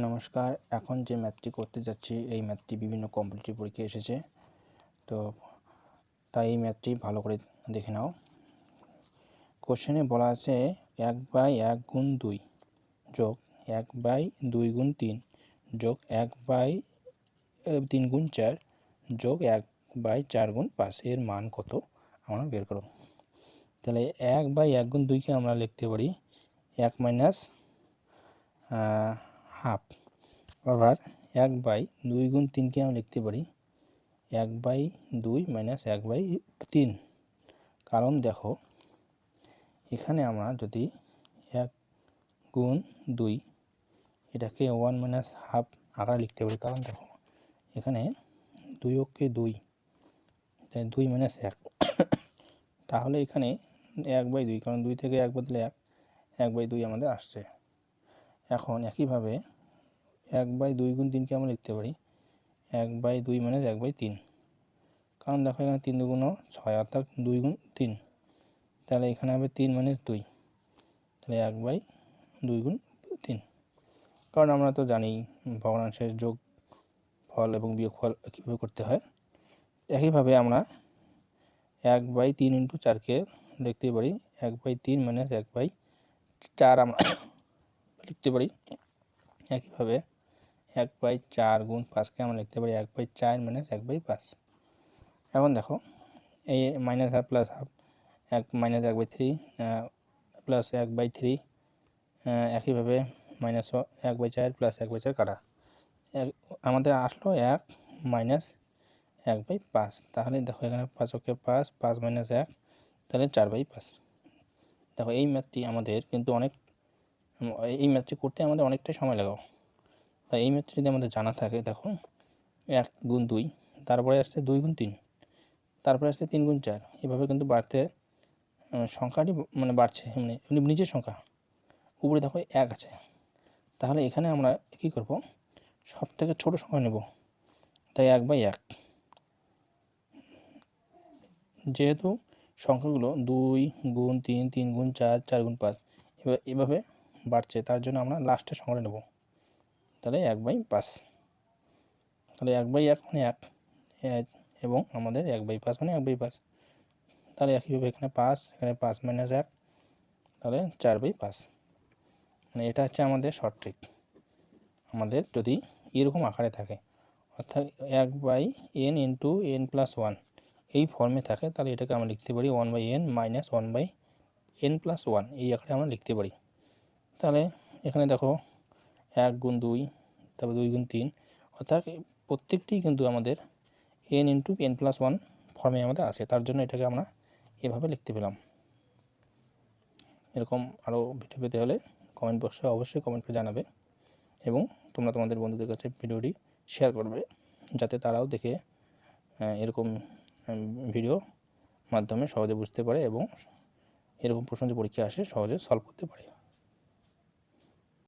নমস্কার, এখন যে ম্যাথটি করতে যাচ্ছি, এই ম্যাথটি বিভিন্ন কম্পিটিটিভ পরীক্ষায় এসেছে। তো তাই এই ম্যাথটি ভালো করে দেখে নাও। কোশ্চেনে বলা আছে এক বাই এক গুণ দুই যোগ এক বাই দুই গুণ তিন যোগ এক বাই তিন গুণ চার যোগ এক বাই চার গুণ পাঁচ। এর মান কত? আমরা বের করো তাহলে এক বাই এক গুণ দুইকে আমরা লিখতে পারি এক মাইনাস হাফ আবার এক বাই দুই গুণ তিনকে আমরা লিখতে পারি। এক বাই দুই মাইনাস এক বাই তিন। কারণ দেখো, এখানে আমরা যদি এক গুণ দুই এটাকে ওয়ান মাইনাস হাফ আকারে লিখতে পারি, কারণ দেখো, এখানে দুই অক্ষে দুই, তাই দুই মাইনাস এক। তাহলে এখানে এক বাই দুই, কারণ দুই থেকে এক বদলে এক এক বাই দুই আমাদের আসছে। এখন একইভাবে এক বাই দুই গুণ তিনকে আমরা লিখতে পারি। এক বাই দুই মাইনাস এক বাই তিন। কারণ দেখো এখানে তিন দুগুণ ছয় অর্থাৎ দুই গুণ তিন। তাহলে এখানে হবে তিন মাইনাস দুই। তাহলে এক বাই দুই গুণ তিন। কারণ আমরা তো জানি ভগ্নাংশের যোগ ফল এবং বিয়োগ ফল কীভাবে করতে হয়। একইভাবে আমরা এক বাই তিন ইন্টু চারকে দেখতে পারি। এক বাই তিন মাইনাস এক বাই চার আমরা লিখতে পারি। একইভাবে এক বাই চার গুণ পাঁচকে আমরা লিখতে পারি, এক বাই চার মাইনাস এক বাই পাঁচ। এখন দেখো এই মাইনাস হাফ প্লাস হাফ এক মাইনাস এক বাই থ্রি প্লাস এক বাই থ্রি একইভাবে মাইনাস এক বাই চার প্লাস এক বাই চার কাটা। এক, আমাদের আসলো এক মাইনাস এক বাই পাঁচ। তাহলে দেখো এখানে পাঁচ ওকে পাঁচ পাঁচ মাইনাস এক, তাহলে চার বাই পাঁচ। দেখো এই ম্যাথটি আমাদের কিন্তু অনেক এই ম্যাথটি করতে আমাদের অনেকটাই সময় লাগাও। তাই এই ম্যাথটি যদি আমাদের জানা থাকে, দেখো, এক গুণ দুই, তারপরে আসছে দুই গুণ তিন, তারপরে আসছে তিন গুণ চার, এভাবে কিন্তু বাড়তে সংখ্যাটি মানে বাড়ছে মানে নিচের সংখ্যা, উপরে দেখো এক আছে। তাহলে এখানে আমরা কী করব? সব থেকে ছোটো সংখ্যা নেব, তাই এক বাই এক। যেহেতু সংখ্যাগুলো দুই গুণ তিন তিন গুণ চার চার গুণ পাঁচ এভাবে বাড়ছে, তার জন্য আমরা লাস্টে সংখ্যাটা নেব। তাহলে এক বাই পাঁচ। তাহলে এক বাই এক মানে এক। এক এবং আমাদের এক বাই পাঁচ মানে এক বাই পাঁচ। তাহলে একইভাবে এখানে পাঁচ এখানে পাঁচ মাইনাস এক। তাহলে চার বাই পাঁচ। মানে এটা হচ্ছে আমাদের শর্ট ট্রিক আমাদের যদি এরকম আকারে থাকে, অর্থাৎ এক by N into N plus one এই ফর্মে থাকে, তাহলে এটাকে আমরা লিখতে পারি one by N minus one by N plus one এই আকারে আমরা লিখতে পারি। তাহলে এখানে দেখো এক গুণ দুই, তারপর দুই গুণ তিন। অর্থাৎ প্রত্যেকটি কিন্তু আমাদের N into N plus one ফর্মে আমাদের আছে। তার জন্য এটাকে আমরা এভাবে লিখতে পেলাম। এরকম আরও ভিডিও পেতে হলে কমেন্ট বক্সে অবশ্যই কমেন্ট করে জানাবে এবং তোমরা তোমাদের বন্ধুদের কাছে ভিডিওটি শেয়ার করবে যাতে তারাও দেখে এরকম ভিডিও মাধ্যমে সহজে বুঝতে পারে এবং এরকম প্রশ্ন যে পরীক্ষা আসে সহজে সলভ করতে পারে।